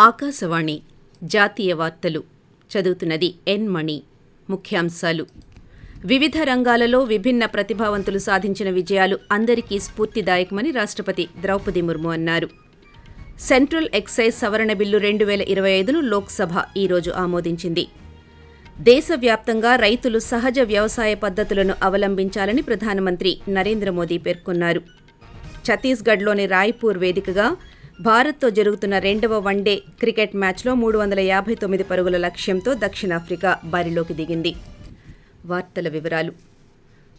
ఆకాశవాణి జాతీయ వార్తలు. చదువుతున్నది ఎన్ మణి. ముఖ్యాంశాలు. వివిధ రంగాలలో విభిన్న ప్రతిభావంతులు సాధించిన విజయాలు అందరికీ స్ఫూర్తిదాయకమని రాష్ట్రపతి ద్రౌపది ముర్ము అన్నారు. సెంట్రల్ ఎక్సైజ్ సవరణ బిల్లు రెండు వేల ఇరవై ఐదును లోక్సభ ఈరోజు ఆమోదించింది. దేశవ్యాప్తంగా రైతులు సహజ వ్యవసాయ పద్ధతులను అవలంబించాలని ప్రధానమంత్రి నరేంద్ర మోదీ పేర్కొన్నారు. ఛత్తీస్గఢ్లోని రాయ్పూర్ వేదికగా భారత్తో జరుగుతున్న రెండవ వన్డే క్రికెట్ మ్యాచ్లో మూడు వందల యాభై తొమ్మిది పరుగుల లక్ష్యంతో దక్షిణాఫ్రికా బరిలోకి దిగింది. వార్తల వివరాలు.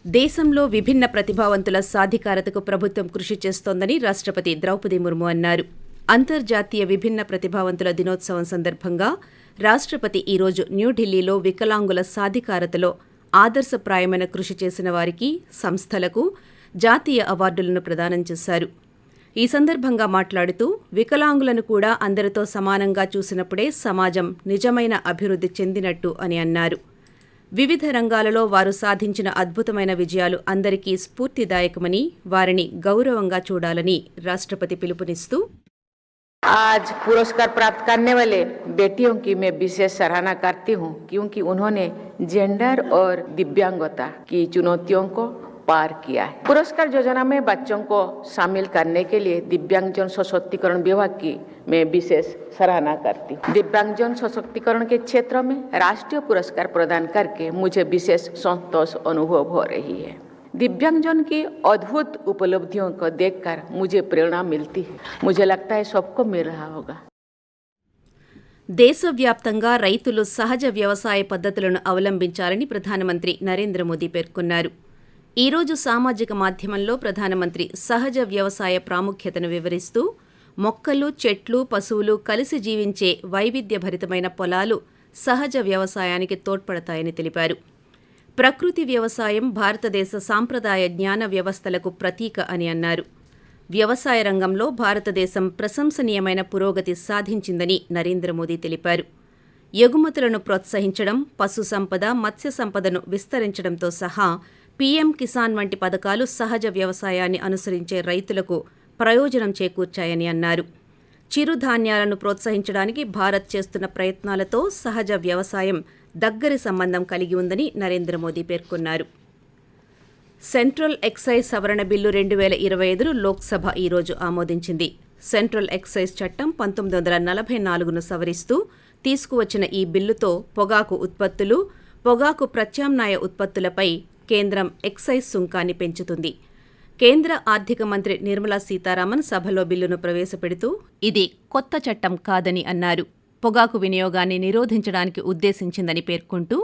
దేశంలో విభిన్న ప్రతిభావంతుల సాధికారతకు ప్రభుత్వం కృషి చేస్తోందని రాష్ట్రపతి ద్రౌపది ముర్ము అన్నారు. అంతర్జాతీయ విభిన్న ప్రతిభావంతుల దినోత్సవం సందర్భంగా రాష్ట్రపతి ఈరోజు న్యూఢిల్లీలో వికలాంగుల సాధికారతలో ఆదర్శప్రాయమైన కృషి చేసిన వారికి సంస్థలకు జాతీయ అవార్డులను ప్రదానం చేశారు. ఈ సందర్భంగా మాట్లాడుతూ వికలాంగులను కూడా అందరితో సమానంగా చూసినప్పుడే సమాజం నిజమైన అభివృద్ధి చెందినట్టు అని అన్నారు వివిధ రంగాలలో వారు సాధించిన అద్భుతమైన విజయాలు అందరికీ స్ఫూర్తిదాయకమని వారిని గౌరవంగా చూడాలని రాష్ట్రపతి పిలుపునిస్తూ आज पुरस्कार प्राप्त करने वाले बेटियों की मैं विशेष सराहना करती हूँ क्योंकि उन्होंने जेंडर और दिव्यांगता की चुनौतियों को पार किया है पुरस्कार योजना में बच्चों को शामिल करने के लिए दिव्यांगजन सशक्तिकरण विभाग की मैं विशेष सराहना करती हूँ दिव्यांगजन सशक्तिकरण के क्षेत्र में राष्ट्रीय पुरस्कार प्रदान करके मुझे विशेष संतोष अनुभव हो रही है दिव्यांगजन की अद्भुत उपलब्धियों को देखकर मुझे प्रेरणा मिलती है मुझे लगता है सबको मिल रहा होगा దేశవ్యాప్తంగా రైతులు సహజ వ్యవసాయ పద్ధతులను అవలంబించాలని ప్రధానమంత్రి నరేంద్ర మోదీ పేర్కొన్నారు ఈ రోజు సామాజిక మాధ్యమంలో ప్రధానమంత్రి సహజ వ్యవసాయ ప్రాముఖ్యతను వివరిస్తూ మొక్కలు చెట్లు పశువులు కలిసి జీవించే వైవిధ్యభరితమైన పొలాలు సహజ వ్యవసాయానికి తోడ్పడతాయని తెలిపారు. ప్రకృతి వ్యవసాయం భారతదేశ సాంప్రదాయ జ్ఞాన వ్యవస్థలకు ప్రతీక అని అన్నారు. వ్యవసాయ రంగంలో భారతదేశం ప్రశంసనీయమైన పురోగతి సాధించిందని నరేంద్ర మోదీ తెలిపారు. ఎగుమతులను ప్రోత్సహించడం పశు సంపద మత్స్య సంపదను విస్తరించడంతో సహా పీఎం కిసాన్ వంటి పథకాలు సహజ వ్యవసాయాన్ని అనుసరించే రైతులకు ప్రయోజనం చేకూర్చాయని అన్నారు. చిరుధాన్యాలను ప్రోత్సహించడానికి భారత్ చేస్తున్న ప్రయత్నాలతో సహజ వ్యవసాయం దగ్గరి సంబంధం కలిగి ఉందని నరేంద్ర మోదీ పేర్కొన్నారు. సెంట్రల్ ఎక్సైజ్ సవరణ బిల్లు రెండు వేల ఇరవై ఐదును లోక్సభ ఈరోజు ఆమోదించింది. సెంట్రల్ ఎక్సైజ్ చట్టం పంతొమ్మిది వందల నలభై నాలుగును సవరిస్తూ తీసుకువచ్చిన ఈ బిల్లుతో పొగాకు ఉత్పత్తులు పొగాకు ప్రత్యామ్నాయ ఉత్పత్తులపై కేంద్రం ఎక్సైజ్ సుంకాన్ని పెంచుతుంది. కేంద్ర ఆర్థిక మంత్రి నిర్మలా సీతారామన్ సభలో బిల్లును ప్రవేశపెడుతూ ఇది కొత్త చట్టం కాదని అన్నారు. పొగాకు వినియోగాన్ని నిరోధించడానికి ఉద్దేశించిందని పేర్కొంటూ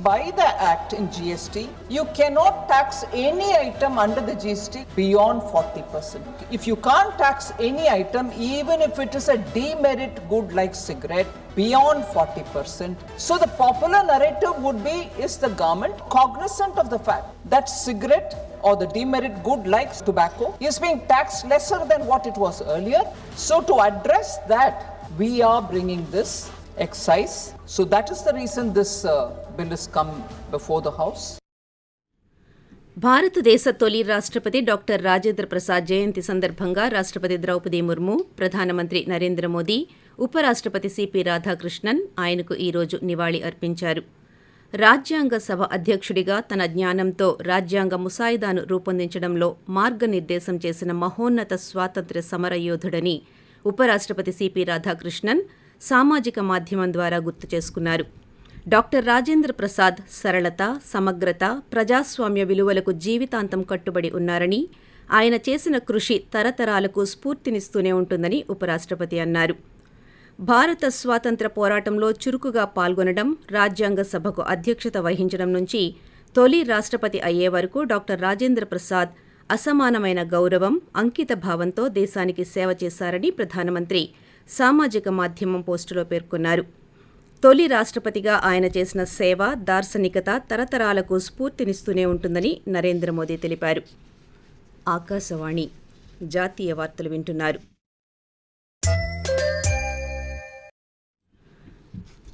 By the Act in GST, you cannot tax any item under the GST beyond 40%. If you can't tax any item, even if it is a demerit good like cigarette, beyond 40%. So the popular narrative would be is the government cognizant of the fact that cigarette or the demerit good like tobacco is being taxed lesser than what it was earlier. So to address that, we are bringing this excise. So that is the reason this uh, bill has come before the House. భారతదేశ తొలి రాష్ట్రపతి doctor Rajendra Prasad జయంతి సందర్భంగా రాష్ట్రపతి ద్రౌపది ముర్ము ప్రధానమంత్రి నరేంద్ర మోదీ ఉపరాష్ట్రపతి CP Radhakrishnan ఆయనకు ఈరోజు నివాళి అర్పించారు రాజ్యాంగ సభ అధ్యక్షుడిగా తన జ్ఞానంతో రాజ్యాంగ ముసాయిదాను రూపొందించడంలో మార్గనిర్దేశం చేసిన మహోన్నత స్వాతంత్ర్య సమరయోధుడని ఉపరాష్ట్రపతి సిపి రాధాకృష్ణన్ సామాజిక మాధ్యమం ద్వారా గుర్తు చేసుకున్నారు. డాక్టర్ రాజేంద్ర ప్రసాద్ సరళత సమగ్రత ప్రజాస్వామ్య విలువలకు జీవితాంతం కట్టుబడి ఉన్నారని ఆయన చేసిన కృషి తరతరాలకు స్ఫూర్తినిస్తూనే ఉంటుందని ఉపరాష్ట్రపతి అన్నారు. భారత స్వాతంత్ర పోరాటంలో చురుకుగా పాల్గొనడం రాజ్యాంగ సభకు అధ్యక్షత వహించడం నుంచి తొలి రాష్ట్రపతి అయ్యే వరకు డాక్టర్ రాజేంద్ర ప్రసాద్ అసమానమైన గౌరవం అంకిత భావంతో దేశానికి సేవ చేశారని ప్రధానమంత్రి సామాజిక మాధ్యమం పోస్టులో పేర్కొన్నారు. తొలి రాష్ట్రపతిగా ఆయన చేసిన సేవ దార్శనికత తరతరాలకు స్ఫూర్తినిస్తూనే ఉంటుందని నరేంద్ర మోదీ తెలిపారు. ఆకాశవాణి జాతీయ వార్తలు వింటున్నారు.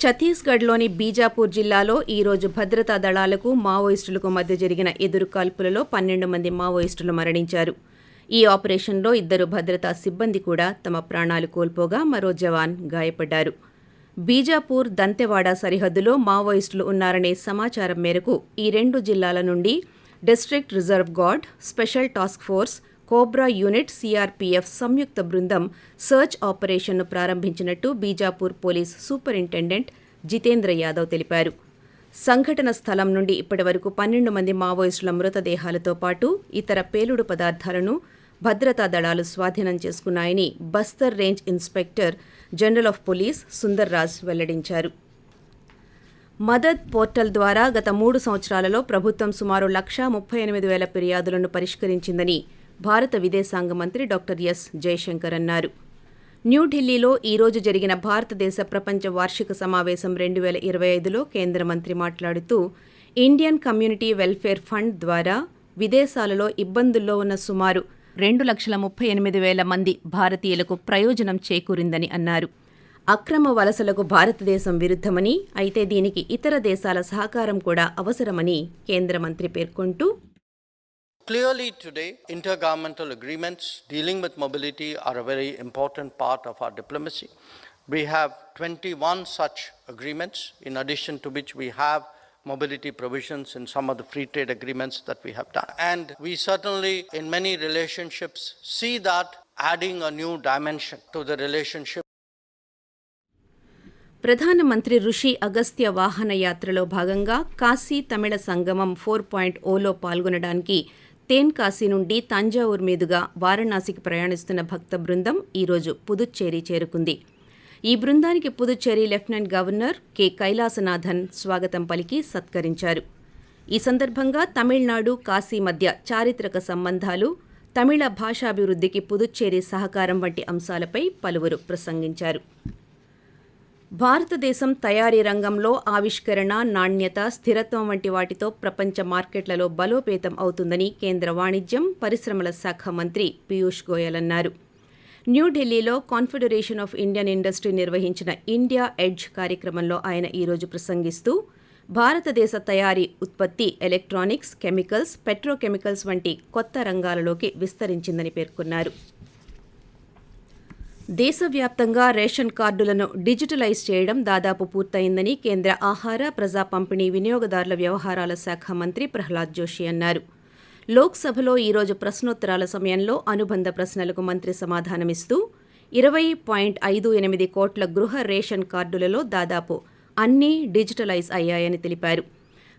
ఛత్తీస్గఢ్లోని బీజాపూర్ జిల్లాలో ఈ రోజు భద్రతా దళాలకు మావోయిస్టులకు మధ్య జరిగిన ఎదురు కాల్పులలో పన్నెండు మంది మావోయిస్టులు మరణించారు. ఈ ఆపరేషన్లో ఇద్దరు భద్రతా సిబ్బంది కూడా తమ ప్రాణాలు కోల్పోగా మరో జవాన్ గాయపడ్డారు. బీజాపూర్ దంతెవాడ సరిహద్దులో మావోయిస్టులు ఉన్నారనే సమాచారం మేరకు ఈ రెండు జిల్లాల నుండి district reserve guard special task force cobra unit CRPF సంయుక్త బృందం సర్చ్ ఆపరేషన్ను ప్రారంభించినట్టు బీజాపూర్ పోలీస్ సూపరింటెండెంట్ జితేంద్ర యాదవ్ తెలిపారు. సంఘటన స్థలం నుండి ఇప్పటివరకు పన్నెండు మంది మావోయిస్టుల మృతదేహాలతో పాటు ఇతర పేలుడు పదార్థాలను భద్రతా దళాలు స్వాధీనం చేసుకున్నాయని Bastar range inspector general of police Sundar Raj వెల్లడించారు. మదద్ పోర్టల్ ద్వారా గత మూడు సంవత్సరాలలో ప్రభుత్వం సుమారు లక్షా ముప్పై ఎనిమిది వేల ఫిర్యాదులను పరిష్కరించిందని భారత విదేశాంగ మంత్రి డాక్టర్ ఎస్ జయశంకర్ అన్నారు. న్యూఢిల్లీలో ఈ రోజు జరిగిన భారతదేశ ప్రపంచ వార్షిక సమావేశం రెండు వేల ఇరవై ఐదులో కేంద్ర మంత్రి మాట్లాడుతూ ఇండియన్ కమ్యూనిటీ వెల్ఫేర్ ఫండ్ ద్వారా విదేశాలలో ఇబ్బందుల్లో ఉన్న సుమారు రెండు లక్షల ముప్పై ఎనిమిది వేల మంది భారతీయులకు ప్రయోజనం చేకూరిందని అన్నారు అక్రమ వలసలకు భారతదేశం విరుద్ధమని అయితే దీనికి ఇతర దేశాల సహకారం కూడా అవసరమని కేంద్ర మంత్రి పేర్కొంటూ Clearly, today, intergovernmental agreements dealing with mobility are a very important part of our diplomacy. We have 21 such agreements, in addition to which we have mobility provisions in some of the free trade agreements that we have done. And we certainly, in many relationships, see that adding a new dimension to the relationship. ప్రధానమంత్రి ఋషి అగస్త్య వాహన యాత్రలో భాగంగా Kashi Tamil Sangamam four point ఓలో పాల్గొనడానికి tan Kashi నుండి తంజావూర్ మీదుగా వారణాసికి ప్రయాణిస్తున్న భక్త బృందం ఈరోజు పుదుచ్చేరి చేరుకుంది ఈ బృందానికి Puducherry lieutenant governor K. Kailasanathan స్వాగతం పలికి సత్కరించారు. ఈ సందర్భంగా తమిళనాడు కాశీ మధ్య చారిత్రక సంబంధాలు తమిళ భాషాభివృద్ధికి పుదుచ్చేరి సహకారం వంటి అంశాలపై పలువురు ప్రసంగించారు. భారతదేశం తయారీ రంగంలో ఆవిష్కరణ నాణ్యత స్థిరత్వం వంటి వాటితో ప్రపంచ మార్కెట్లలో బలోపేతం అవుతుందని కేంద్ర వాణిజ్యం పరిశ్రమల శాఖ మంత్రి పీయూష్ గోయల్ అన్నారు. న్యూఢిల్లీలో కాన్ఫెడరేషన్ ఆఫ్ ఇండియన్ ఇండస్ట్రీ నిర్వహించిన ఇండియా ఎడ్జ్ కార్యక్రమంలో ఆయన ఈరోజు ప్రసంగిస్తూ భారతదేశ తయారీ ఉత్పత్తి ఎలక్ట్రానిక్స్ కెమికల్స్ పెట్రోకెమికల్స్ వంటి కొత్త రంగాలలోకి విస్తరించిందని పేర్కొన్నారు. దేశవ్యాప్తంగా రేషన్ కార్డులను డిజిటలైజ్ చేయడం దాదాపు పూర్తయిందని కేంద్ర ఆహార ప్రజా పంపిణీ వినియోగదారుల వ్యవహారాల శాఖ మంత్రి ప్రహ్లాద్ జోషి అన్నారు. లోక్సభలో ఈరోజు ప్రశ్నోత్తరాల సమయంలో అనుబంధ ప్రశ్నలకు మంత్రి సమాధానమిస్తూ ఇరవై పాయింట్ ఐదు ఎనిమిది కోట్ల గృహ రేషన్ కార్డులలో దాదాపు అన్నీ డిజిటలైజ్ అయ్యాయని తెలిపారు.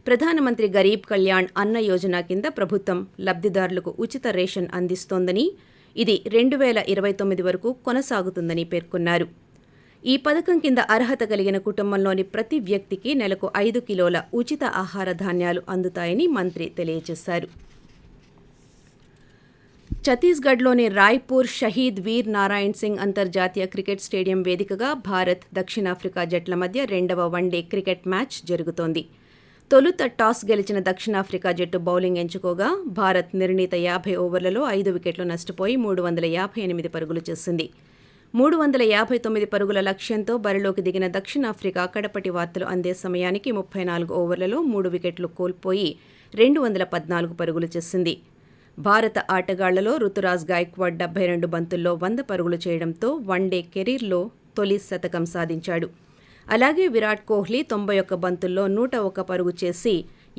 ప్రధానమంత్రి గరీబ్ కళ్యాణ్ అన్న యోజన కింద ప్రభుత్వం లబ్ధిదారులకు ఉచిత రేషన్ అందిస్తోందని ఇది రెండు వేల ఇరవై తొమ్మిది వరకు కొనసాగుతుందని పేర్కొన్నారు. ఈ పథకం కింద అర్హత కలిగిన కుటుంబంలోని ప్రతి వ్యక్తికి నెలకు ఐదు కిలోల ఉచిత ఆహార ధాన్యాలు అందుతాయని మంత్రి తెలియజేశారు. ఛత్తీస్గఢ్లోని రాయ్పూర్ షహీద్ వీర్ నారాయణ్ సింగ్ అంతర్జాతీయ క్రికెట్ స్టేడియం వేదికగా భారత్ దక్షిణాఫ్రికా జట్ల మధ్య రెండవ వన్డే క్రికెట్ మ్యాచ్ జరుగుతోంది. తొలుత టాస్ గెలిచిన దక్షిణాఫ్రికా జట్టు బౌలింగ్ ఎంచుకోగా భారత్ నిర్ణీత యాభై ఓవర్లలో ఐదు వికెట్లు నష్టపోయి మూడు వందల యాభై ఎనిమిది పరుగులు చేసింది. మూడు వందల యాభై తొమ్మిది పరుగుల లక్ష్యంతో బరిలోకి దిగిన దక్షిణాఫ్రికా కడపటి వార్తలు అందే సమయానికి ముప్పై నాలుగు ఓవర్లలో మూడు వికెట్లు కోల్పోయి రెండు వందల పద్నాలుగు పరుగులు చేసింది. భారత ఆటగాళ్ళలో రుతురాజ్ గాయక్వాడ్ డెబ్బై రెండు బంతుల్లో వంద పరుగులు చేయడంతో వన్డే కెరీర్లో తొలి శతకం సాధించాడు. అలాగే విరాట్ కోహ్లీ తొంభై ఒక్క బంతుల్లో నూట ఒక్క పరుగు చేసి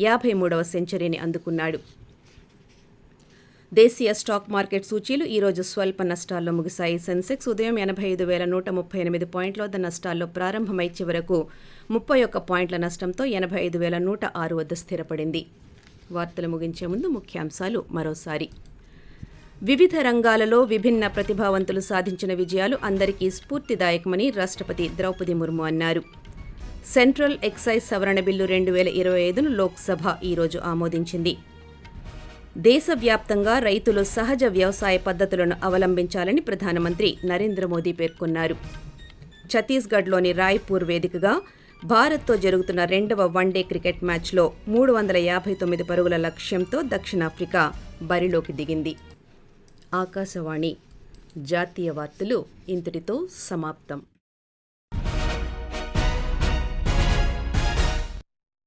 యాభై మూడవ సెంచరీని అందుకున్నాడు. దేశీయ స్టాక్ మార్కెట్ సూచీలు ఈరోజు స్వల్ప నష్టాల్లో ముగిశాయి. సెన్సెక్స్ ఉదయం ఎనభై ఐదు వేల నూట ముప్పై ఎనిమిది పాయింట్ల వద్ద నష్టాల్లో ప్రారంభమై చివరకు ముప్పై ఒక్క పాయింట్ల నష్టంతో ఎనభై ఐదు వేల నూట ఆరు వద్ద స్థిరపడింది. వార్తలు ముగించే ముందు ముఖ్యాంశాలు మరోసారి. వివిధ రంగాలలో విభిన్న ప్రతిభావంతులు సాధించిన విజయాలు అందరికీ స్ఫూర్తిదాయకమని రాష్ట్రపతి ద్రౌపది ముర్ము అన్నారు. సెంట్రల్ ఎక్సైజ్ సవరణ బిల్లు రెండు వేల ఇరవై ఐదును లోక్సభ ఈరోజు ఆమోదించింది. దేశవ్యాప్తంగా రైతులు సహజ వ్యవసాయ పద్ధతులను అవలంబించాలని ప్రధానమంత్రి నరేంద్ర మోదీ పేర్కొన్నారు. ఛత్తీస్గఢ్లోని రాయ్పూర్ వేదికగా భారత్తో జరుగుతున్న రెండవ వన్డే క్రికెట్ మ్యాచ్లో మూడు వందల యాభై తొమ్మిది పరుగుల లక్ష్యంతో దక్షిణాఫ్రికా బరిలోకి దిగింది. ఆకాశవాణి జాతీయ వార్తలు ఇంతటితో సమాప్తం.